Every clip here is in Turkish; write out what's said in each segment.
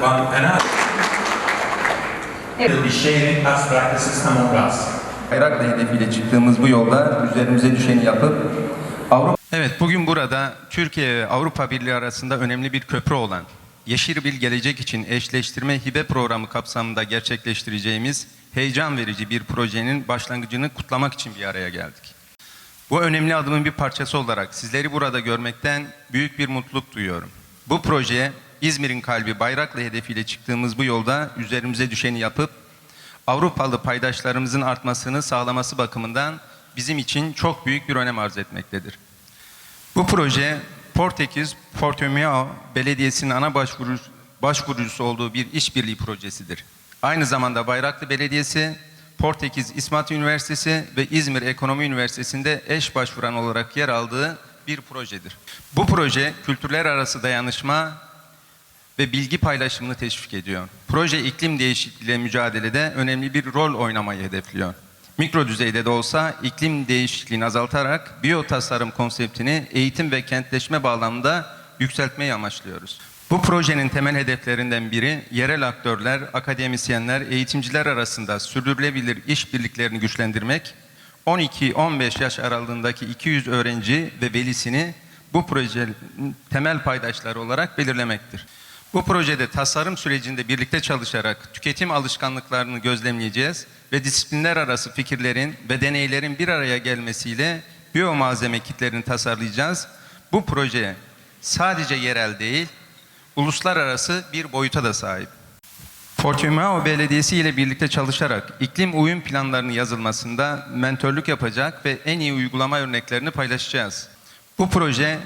one another. Will be sharing best practices among us. Bayraklı hedefiyle çıktığımız bu yolda üzerimize düşeni yapıp Avrupa Evet, bugün burada Türkiye ve Avrupa Birliği arasında önemli bir köprü olan Yeşil bir Gelecek için Eşleştirme Hibe Programı kapsamında gerçekleştireceğimiz heyecan verici bir projenin başlangıcını kutlamak için bir araya geldik. Bu önemli adımın bir parçası olarak sizleri burada görmekten büyük bir mutluluk duyuyorum. Bu proje İzmir'in kalbi Bayraklı hedefiyle çıktığımız bu yolda üzerimize düşeni yapıp Avrupalı paydaşlarımızın artmasını sağlaması bakımından bizim için çok büyük bir önem arz etmektedir. Bu proje Portekiz Portimao Belediyesi'nin ana başvuru, başvurucusu olduğu bir işbirliği projesidir. Aynı zamanda Bayraklı Belediyesi, Portekiz İsmat Üniversitesi ve İzmir Ekonomi Üniversitesi'nde eş başvuran olarak yer aldığı bir projedir. Bu proje kültürler arası dayanışma ve bilgi paylaşımını teşvik ediyor. Proje iklim değişikliğiyle mücadelede önemli bir rol oynamayı hedefliyor. Mikro düzeyde de olsa iklim değişikliğini azaltarak biyotasarım konseptini eğitim ve kentleşme bağlamında yükseltmeyi amaçlıyoruz. Bu projenin temel hedeflerinden biri yerel aktörler, akademisyenler, eğitimciler arasında sürdürülebilir işbirliklerini güçlendirmek, 12-15 yaş aralığındaki 200 öğrenci ve velisini bu projenin temel paydaşları olarak belirlemektir. Bu projede tasarım sürecinde birlikte çalışarak tüketim alışkanlıklarını gözlemleyeceğiz ve disiplinler arası fikirlerin ve deneylerin bir araya gelmesiyle biyomalzeme kitlerini tasarlayacağız. Bu proje sadece yerel değil, uluslararası bir boyuta da sahip. Portimao Belediyesi ile birlikte çalışarak iklim uyum planlarının yazılmasında mentörlük yapacak ve en iyi uygulama örneklerini paylaşacağız. Bu proje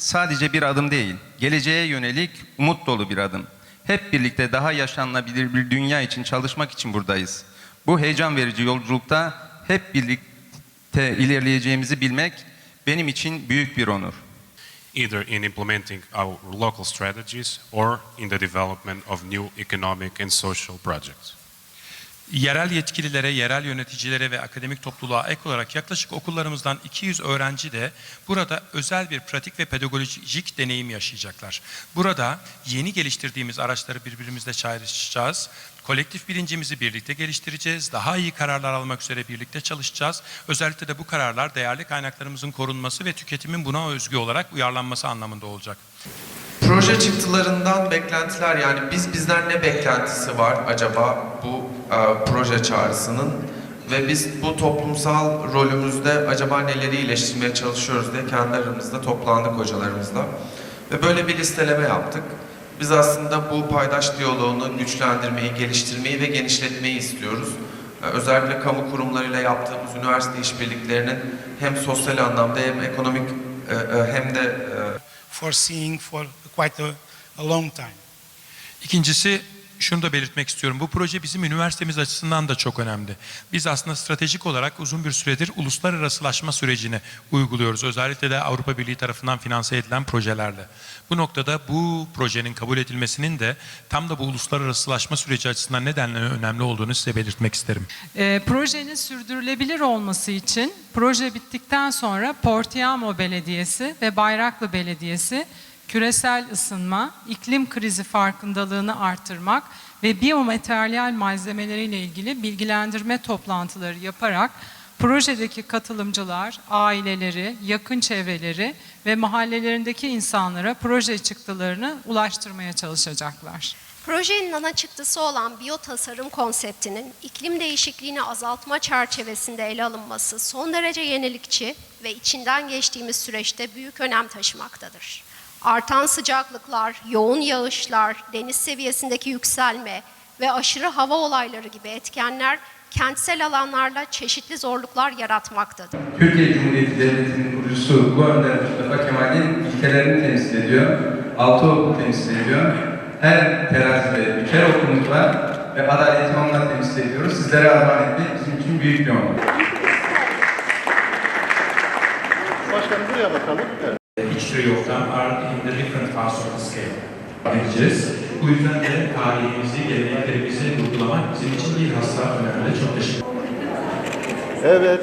sadece bir adım değil, geleceğe yönelik umut dolu bir adım. Hep birlikte daha yaşanılabilir bir dünya için çalışmak için buradayız. Bu heyecan verici yolculukta hep birlikte ilerleyeceğimizi bilmek benim için büyük bir onur. either in implementing our local strategies or in the development of new economic and social projects. Yerel yetkililere, yerel yöneticilere ve akademik topluluğa ek olarak yaklaşık okullarımızdan 200 öğrenci de burada özel bir pratik ve pedagojik deneyim yaşayacaklar. Burada yeni geliştirdiğimiz araçları birbirimizle çağrışacağız. Kolektif bilincimizi birlikte geliştireceğiz. Daha iyi kararlar almak üzere birlikte çalışacağız. Özellikle de bu kararlar değerli kaynaklarımızın korunması ve tüketimin buna özgü olarak uyarlanması anlamında olacak. Proje çıktılarından beklentiler yani biz bizden ne beklentisi var acaba bu proje çağrısının ve biz bu toplumsal rolümüzde acaba neleri iyileştirmeye çalışıyoruz diye kendi aramızda toplandık hocalarımızla ve böyle bir listeleme yaptık. Biz aslında bu paydaş diyaloğunu güçlendirmeyi, geliştirmeyi ve genişletmeyi istiyoruz. E, Özellikle kamu kurumlarıyla yaptığımız üniversite işbirliklerinin hem sosyal anlamda hem ekonomik e, e, hem de e, foreseeing for quite a, a long time. İkincisi şunu da belirtmek istiyorum. Bu proje bizim üniversitemiz açısından da çok önemli. Biz aslında stratejik olarak uzun bir süredir uluslararasılaşma sürecini uyguluyoruz. Özellikle de Avrupa Birliği tarafından finanse edilen projelerle. Bu noktada bu projenin kabul edilmesinin de tam da bu uluslararasılaşma süreci açısından nedenle önemli olduğunu size belirtmek isterim. E, projenin sürdürülebilir olması için proje bittikten sonra Portiamo Belediyesi ve Bayraklı Belediyesi küresel ısınma, iklim krizi farkındalığını artırmak ve biyomateryal malzemeleriyle ilgili bilgilendirme toplantıları yaparak projedeki katılımcılar, aileleri, yakın çevreleri ve mahallelerindeki insanlara proje çıktılarını ulaştırmaya çalışacaklar. Projenin ana çıktısı olan biyotasarım konseptinin iklim değişikliğini azaltma çerçevesinde ele alınması son derece yenilikçi ve içinden geçtiğimiz süreçte büyük önem taşımaktadır. Artan sıcaklıklar, yoğun yağışlar, deniz seviyesindeki yükselme ve aşırı hava olayları gibi etkenler kentsel alanlarla çeşitli zorluklar yaratmaktadır. Türkiye Cumhuriyeti Devleti'nin kurucusu bu Önder Mustafa Kemal'in ilkelerini temsil ediyor. Altı okul temsil ediyor. Her terazide üçer okulumuz var ve adaleti onunla temsil ediyoruz. Sizlere armağan etmek bizim için büyük bir onur. Başkanım buraya bakalım. Evet. Them are in the different parts of the scale. Edeceğiz. Bu yüzden de tarihimizi, geleneklerimizi vurgulamak bizim için bilhassa önemli. Çok teşekkür Evet.